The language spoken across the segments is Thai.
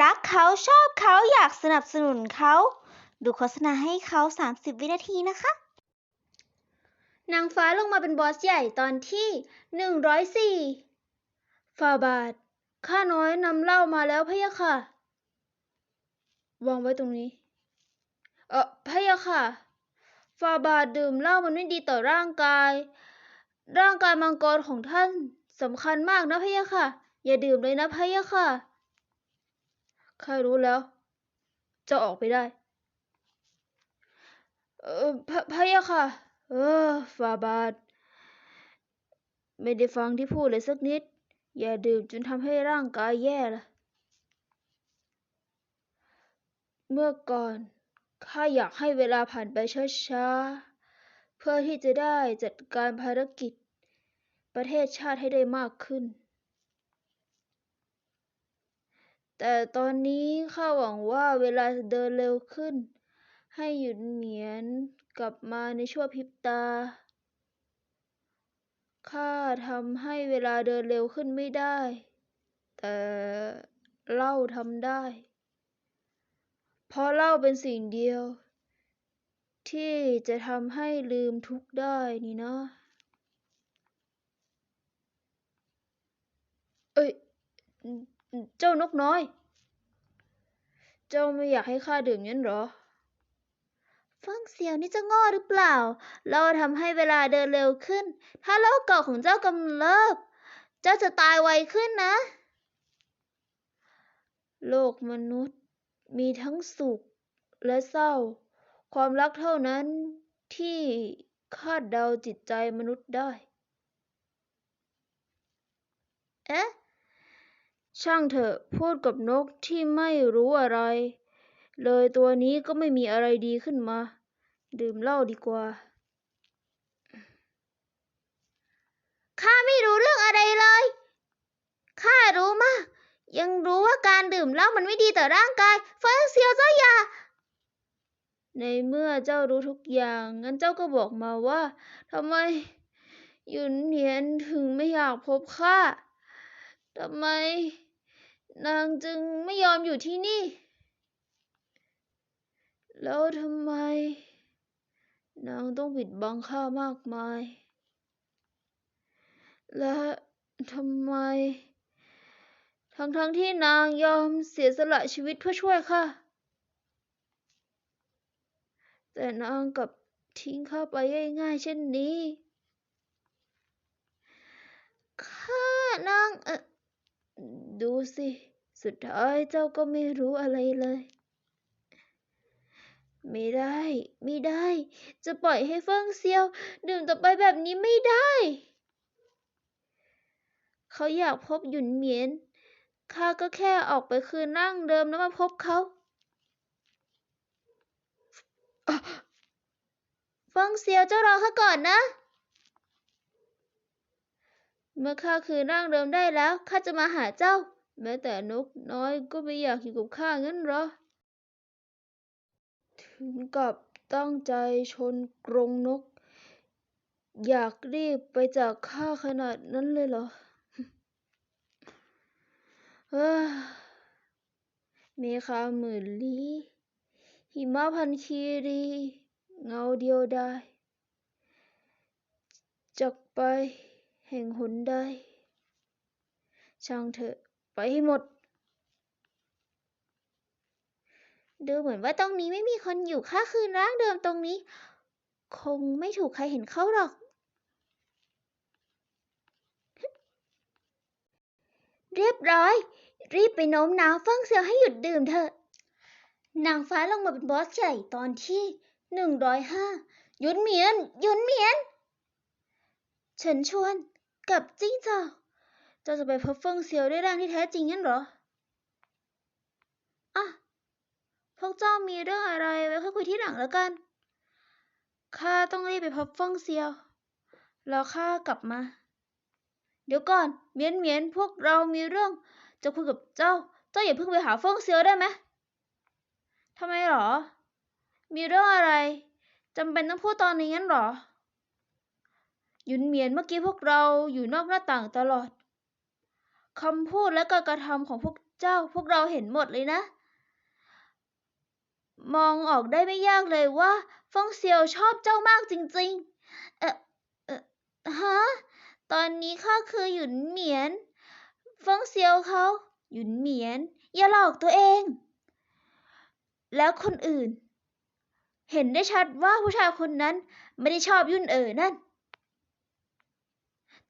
รักเขาชอบเขาอยากสนับสนุนเขา ดูโฆษณาให้เขา 30 วินาทีนะคะ นางฟ้าลงมาเป็นบอสใหญ่ตอนที่หนึ่งร้อยสี่ฟาบาท ข้าน้อยนำเหล้ามาแล้วพะยะค่ะ วางไว้ตรงนี้ เออพะยะค่ะ ฟาบาทดื่มเหล้ามันไม่ดีต่อร่างกาย ร่างกายมังกรของท่านสำคัญมากนะพะยะค่ะ อย่าดื่มเลยนะพะยะค่ะ ข้ารู้แล้ว จะออกไปได้ เออพะพะยะค่ะ เออฟาบาท ไม่ได้ฟังที่พูดเลยสักนิด อย่าดื่มจนทำให้ร่างกายแย่ละเมื่อก่อนข้าอยากให้เวลาผ่านไปช้าๆ เพื่อที่จะได้จัดการภารกิจ ประเทศชาติให้ได้มากขึ้น แต่ตอนนี้ข้าหวังว่าเวลาจะเดินเร็วขึ้น ให้หยุดเหมียนกลับมาในชั่วพริบตา ข้าทำให้เวลาเดินเร็วขึ้นไม่ได้ แต่เล้าทำได้ เพราะเล้าเป็นสิ่งเดียว ที่จะทำให้ลืมทุกข์ได้นี่นะ เอ้ย เจ้านกน้อย เจ้าไม่อยากให้ข้าดื่มงั้นเหรอฟิ่งเซียวนี่จะโง่หรือเปล่า เราทำให้เวลาเดินเร็วขึ้น ถ้าโรคเก่าของเจ้ากำเริบ เจ้าจะตายไวขึ้นนะ โลกมนุษย์มีทั้งสุขและเศร้า ความรักเท่านั้นที่คาดเดาจิตใจมนุษย์ได้ เอ๊ะ ช่างเถอะ พูดกับนกที่ไม่รู้อะไร เลยตัวนี้ก็ไม่มีอะไรดีขึ้นมา ดื่มเหล้าดีกว่า ข้าไม่รู้เรื่องอะไรเลย ข้ารู้มาก ยังรู้ว่าการดื่มเหล้ามันไม่ดีต่อร่างกายเฟิ่งเซียวเจ้าอย่า ในเมื่อเจ้ารู้ทุกอย่าง งั้นเจ้าก็บอกมาว่าทำไมหยุนเหนียนถึงไม่อยากพบข้าทำไม นางจึงไม่ยอมอยู่ที่นี่ แล้วทำไม นางต้องปิดบังข้ามากมาย และทำไม ทั้งๆทที่นางยอมเสียสละชีวิตเพื่อช่วยข้าแต่นางกลับทิ้งข้าไปง่ายๆเช่นนี้ ข้านางเออ ดูสิ สุดท้ายเจ้าก็ไม่รู้อะไรเลย ไม่ได้ ไม่ได้ จะปล่อยให้เฟิ่งเซียว ดื่มต่อไปแบบนี้ไม่ได้ เขาอยากพบหยุนเหมียน ข้าก็แค่ออกไปคืนร่างเดิมแล้วมาพบเขาเฟิ่งเซียวเจ้ารอข้าก่อนนะ เมื่อข้าคืนร่างเดิมได้แล้วข้าจะมาหาเจ้า แม้แต่นกน้อยก็ไม่อยากอยู่กับข้างั้นหรอ ถึงกับตั้งใจชนกรงนก อยากรีบไปจากข้าขนาดนั้นเลยเหรอเอ้อเมฆาหมื่นลี้หิมะพันคีรี เงาเดียวดายจากไป แห่งหนใด ช่างเถอะ ไปให้หมด ดูเหมือนว่าตรงนี้ไม่มีคนอยู่ข้าคืนร่างเดิมตรงนี้ คงไม่ถูกใครเห็นเข้าหรอก เรียบร้อย รีบไปโน้มน้าวเฟิ่งเซียวให้หยุดดื่มเถอะ นางฟ้าลงมาเป็นบอสใหญ่ตอนที่หนึ่งร้อยห้าหยุนเหมียนหยุนเหมียน เฉินชวน กับจิ้งจอกเจ้าจะไปพบเฟิงเซียวด้วยร่างที่แท้จริงงั้นเหรออะพวกเจ้ามีเรื่องอะไรไว้ค่อยคุยที่หลังแล้วกัน ข้าต้องรีบไปพบเฟิงเซียว แล้วข้ากลับมา เดี๋ยวก่อนเมียนเมียนพวกเรามีเรื่อง จะคุยกับเจ้า เจ้าอย่าเพิ่งไปหาเฟิงเซียวได้ไหมทำไมหรอ มีเรื่องอะไรจำเป็นต้องพูดตอนนี้งั้นหรอ หยุนเหมียนเมื่อกี้พวกเราอยู่นอกหน้าต่างตลอดคำพูดและการกระทำของพวกเจ้าพวกเราเห็นหมดเลยนะ มองออกได้ไม่ยากเลยว่าฟงเซียวชอบเจ้ามากจริง ๆ เออเออฮะตอนนี้ข้าคือหยุนเหมียนฟงเซียวเขาหยุนเหมียน อย่าหลอกตัวเอง แล้วคนอื่น เห็นได้ชัดว่าผู้ชายคนนั้นไม่ได้ชอบยุ่นเอ๋อนั่น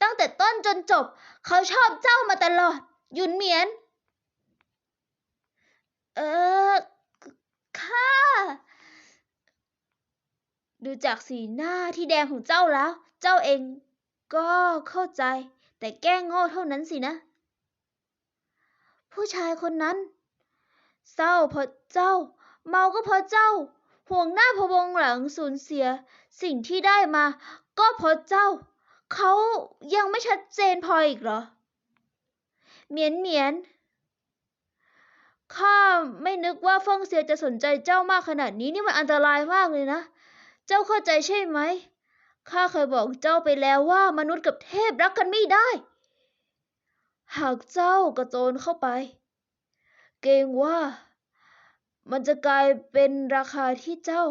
ตั้งแต่ต้นจนจบ เขาชอบเจ้ามาตลอด ยุนเหมียน เออข้าดูจากสีหน้าที่แดงของเจ้าแล้ว เจ้าเองก็เข้าใจ แต่แกล้งโง่เท่านั้นสินะ ผู้ชายคนนั้น เศร้าเพราะเจ้า เมาก็เพราะเจ้า ห่วงหน้าพะวงหลังสูญเสีย สิ่งที่ได้มา ก็เพราะเจ้า เขายังไม่ชัดเจนพออีกเหรอ เหมียนเหมียน ข้าไม่นึกว่าเฟิงเซียจะสนใจเจ้ามากขนาดนี้นี่มันอันตรายมากเลยนะ เจ้าเข้าใจใช่ไหม ข้าเคยบอกเจ้าไปแล้วว่ามนุษย์กับเทพรักกันไม่ได้ หากเจ้ากระโจนเข้าไป เกรงว่ามันจะกลายเป็นราคาที่เจ้า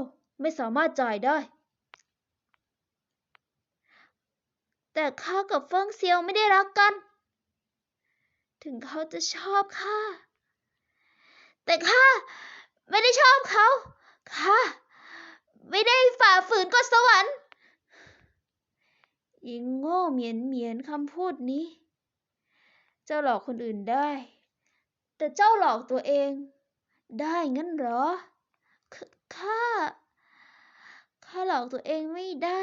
ไม่สามารถจ่ายได้ แต่ข้ากับเฟิงเซียวไม่ได้รักกัน ถึงเขาจะชอบข้า แต่ข้าไม่ได้ชอบเขา ข้าไม่ได้ฝ่าฝืนกฎสวรรค์ยิงโง่เหมียนเหมียนคำพูดนี้ เจ้าหลอกคนอื่นได้ แต่เจ้าหลอกตัวเอง ได้งั้นเหรอ ข้า ข้าหลอกตัวเองไม่ได้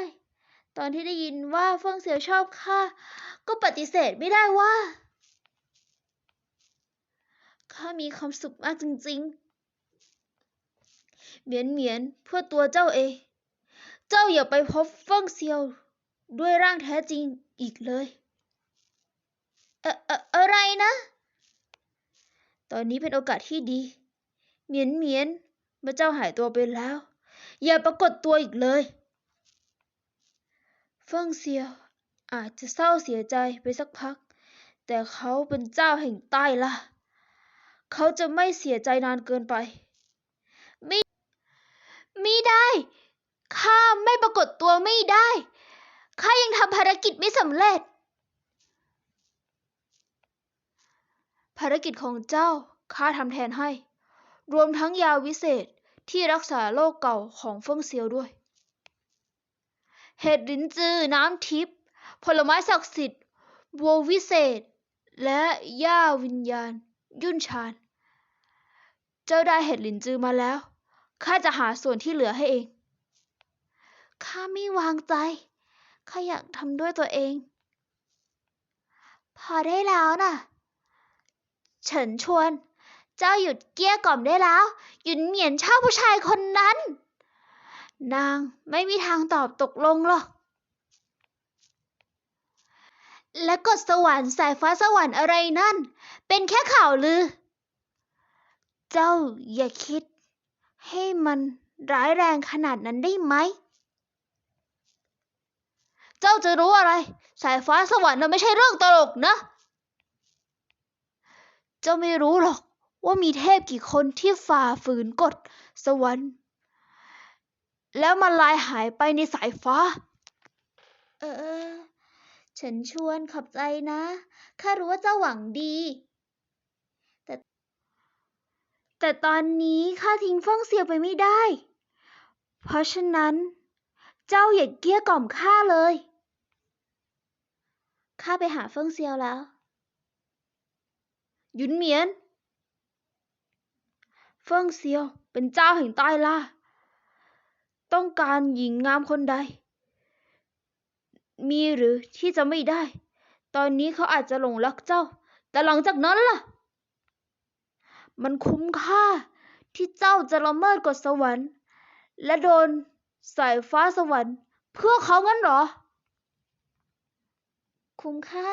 ตอนที่ได้ยินว่าเฟิงเสียวชอบข้าก็ปฏิเสธไม่ได้ว่าข้ามีความสุขมากจริงๆ เหมียนเหมียนเพื่อตัวเจ้าเอง เจ้าอย่าไปพบเฟิงเซียวด้วยร่างแท้จริงอีกเลย เอ่ออะไรนะ ตอนนี้เป็นโอกาสที่ดี เหมียนเหมียนเมื่อเจ้าหายตัวไปแล้ว อย่าปรากฏตัวอีกเลย ฟิงเซียวอาจจะเศร้าเสียใจไปสักพัก แต่เขาเป็นเจ้าแห่งใต้ล่ะเขาจะไม่เสียใจนานเกินไปไม่ไม่ได้ข้าไม่ปรากฏตัวไม่ได้ข้ายังทำภารกิจไม่สำเร็จ ภารกิจของเจ้าข้าทำแทนให้ รวมทั้งยาวิเศษที่รักษาโรคเก่าของเฟิงเซียวด้วย เห็ดลินจือ น้ำทิพย์ผลไม้ศักดิ์สิทธิ์บัววิเศษ และหญ้าวิญญาณ ยุ่นชาน เจ้าได้เห็ดหลินจือมาแล้ว ข้าจะหาส่วนที่เหลือให้เอง ข้าไม่วางใจ ข้าอยากทำด้วยตัวเอง พอได้แล้วน่ะ เฉินชวน เจ้าหยุดเกี้ยกล่อมได้แล้ว หยุนเหมียนชอบผู้ชายคนนั้น นางไม่มีทางตอบตกลงหรอก และกฎสวรรค์สายฟ้าสวรรค์อะไรนั่น เป็นแค่ข่าวลือ เจ้าอย่าคิด ให้มันร้ายแรงขนาดนั้นได้ไหม เจ้าจะรู้อะไร สายฟ้าสวรรค์น่ะไม่ใช่เรื่องตลกนะ เจ้าไม่รู้หรอกว่ามีเทพกี่คนที่ฝ่าฝืนกฎสวรรค์ แล้วมันลายหายไปในสายฟ้า เออ ฉันชวนขอบใจนะ ข้ารู้ว่าเจ้าหวังดี แต่ แต่ตอนนี้ข้าทิ้งเฟ่องเซียวไปไม่ได้ เพราะฉะนั้น เจ้าอย่าเกลี้ยกล่อมข้าเลย ข้าไปหาเฟิงเซียวแล้ว ยุนเหมียน เฟิงเซียวเป็นเจ้าแห่งใต้ล่า ต้องการหญิงงามคนใด มีหรือที่จะไม่ได้ ตอนนี้เขาอาจจะหลงรักเจ้า แต่หลังจากนั้นล่ะ มันคุ้มค่าที่เจ้าจะละเมิดกฎสวรรค์ และโดนสายฟ้าสวรรค์ เพื่อเขางั้นหรอ คุ้มค่า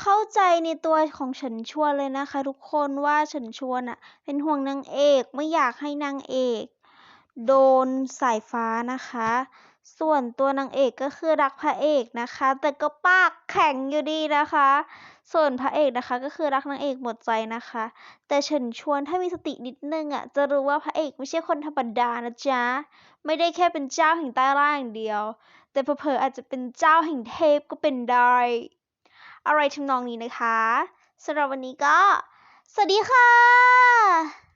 เข้าใจในตัวของเฉินชวนเลยนะคะ ทุกคนว่าเฉินชวนอะเป็นห่วงนางเอกไม่อยากให้นางเอก โดนสายฟ้านะคะ ส่วนตัวนางเอกก็คือรักพระเอกนะคะ แต่ก็ปากแข็งอยู่ดีนะคะ ส่วนพระเอกนะคะก็คือรักนางเอกหมดใจนะคะ แต่เฉินชวนถ้ามีสตินิดนึงอะจะรู้ว่าพระเอกไม่ใช่คนธรรมดานะจ๊ะ ไม่ได้แค่เป็นเจ้าแห่งใต้ล่าอย่างเดียว แต่เผลอๆอาจจะเป็นเจ้าแห่งเทพก็เป็นได้ อะไรทำนองนี้นะคะสำหรับวันนี้ก็ สวัสดีค่ะ